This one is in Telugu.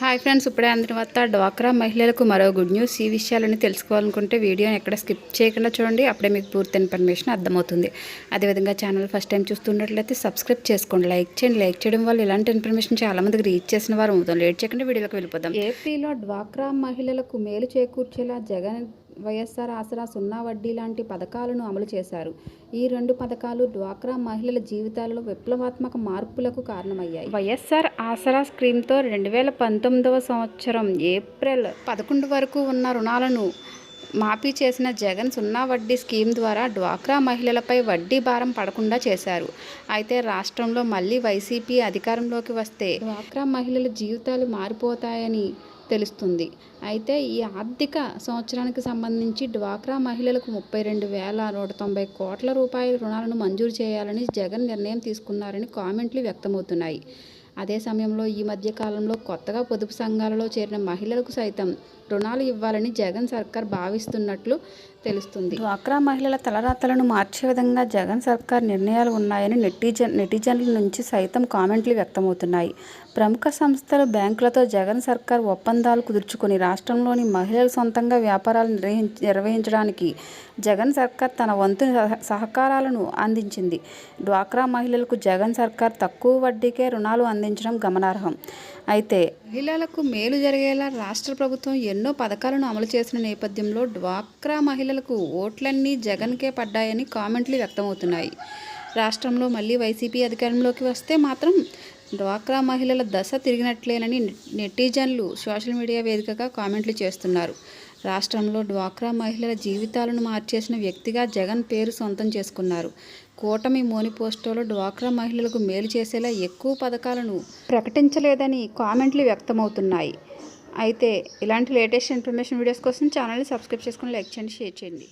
హాయ్ ఫ్రెండ్స్ ఇప్పుడే అందిన వద్ద డ్వాక్రా మహిళలకు మరో గుడ్ న్యూస్. ఈ విషయాలని తెలుసుకోవాలనుకుంటే వీడియోని ఎక్కడ స్కిప్ చేయకుండా చూడండి అప్పుడే మీకు పూర్తి ఇన్ఫర్మేషన్ అర్థమవుతుంది. అదేవిధంగా ఛానల్ ఫస్ట్ టైం చూస్తున్నట్లయితే సబ్స్క్రైబ్ చేసుకోండి లైక్ చేయండి. లైక్ చేయడం వల్ల ఇలాంటి ఇన్ఫర్మేషన్ చాలామందికి రీచ్ చేసిన వారు అవుతాం లేట్ చేయకుండా వీడియోలోకి వెళ్ళిపోదాం. ఏపీలో డ్వాక్రా మహిళలకు మేలు చేకూర్చేలా జగన్ వైఎస్ఆర్ ఆసరా సున్నా వడ్డీ లాంటి పథకాలను అమలు చేశారు. ఈ రెండు పథకాలు డ్వాక్రా మహిళల జీవితాలలో విప్లవాత్మక మార్పులకు కారణమయ్యాయి. వైఎస్ఆర్ ఆసరా స్కీమ్తో రెండు వేల పంతొమ్మిదవ సంవత్సరం ఏప్రిల్ పదకొండు వరకు ఉన్న రుణాలను మాఫీ చేసిన జగన్ సున్నా వడ్డీ స్కీమ్ ద్వారా డ్వాక్రా మహిళలపై వడ్డీ భారం పడకుండా చేశారు. అయితే రాష్ట్రంలో మళ్ళీ వైసీపీ అధికారంలోకి వస్తే డ్వాక్రా మహిళల జీవితాలు మారిపోతాయని తెలుస్తుంది. అయితే ఈ ఆర్థిక సంవత్సరానికి సంబంధించి డ్వాక్రా మహిళలకు ముప్పై రెండు వేల నూట తొంభై కోట్ల రూపాయల రుణాలను మంజూరు చేయాలని జగన్ నిర్ణయం తీసుకున్నారని కామెంట్లు వ్యక్తమవుతున్నాయి. అదే సమయంలో ఈ మధ్య కాలంలో కొత్తగా పొదుపు సంఘాలలో చేరిన మహిళలకు సైతం రుణాలు ఇవ్వాలని జగన్ సర్కార్ భావిస్తున్నట్లు తెలుస్తుంది. డ్వాక్రా మహిళల తలరాతలను మార్చే విధంగా జగన్ సర్కార్ నిర్ణయాలు ఉన్నాయని నెటిజన్ నెటిజన్ల నుంచి సైతం కామెంట్లు వ్యక్తమవుతున్నాయి. ప్రముఖ సంస్థలు బ్యాంకులతో జగన్ సర్కార్ ఒప్పందాలు కుదుర్చుకుని రాష్ట్రంలోని మహిళలు సొంతంగా వ్యాపారాలు నిర్వహించ నిర్వహించడానికి జగన్ సర్కార్ తన వంతు సహ- సహకారాలను అందించింది. డ్వాక్రా మహిళలకు జగన్ సర్కార్ తక్కువ వడ్డీకే రుణాలు అందించడం గమనార్హం. అయితే మహిళలకు మేలు జరిగేలా రాష్ట్ర ప్రభుత్వం ఎన్నో పథకాలను అమలు చేసిన నేపథ్యంలో డ్వాక్రా మహిళలకు ఓట్లన్నీ జగన్కే పడ్డాయని కామెంట్లు వ్యక్తమవుతున్నాయి. రాష్ట్రంలో మళ్ళీ వైసీపీ అధికారంలోకి వస్తే మాత్రం డ్వాక్రా మహిళల దశ తిరిగినట్లేనని నెటిజన్లు సోషల్ మీడియా వేదికగా కామెంట్లు చేస్తున్నారు. రాష్ట్రంలో డ్వాక్రా మహిళల జీవితాలను మార్చేసిన వ్యక్తిగా జగన్ పేరు సొంతం చేసుకున్నారు. కూటమి మోనిపోస్టోలో డ్వాక్రా మహిళలకు మేలు చేసేలా ఎక్కువ పథకాలను ప్రకటించలేదని కామెంట్లు వ్యక్తమవుతున్నాయి. అయితే ఇలాంటి లేటెస్ట్ ఇన్ఫర్మేషన్ వీడియోస్ కోసం ఛానల్ని సబ్స్క్రైబ్ చేసుకుని లైక్ చేయండి షేర్ చేయండి.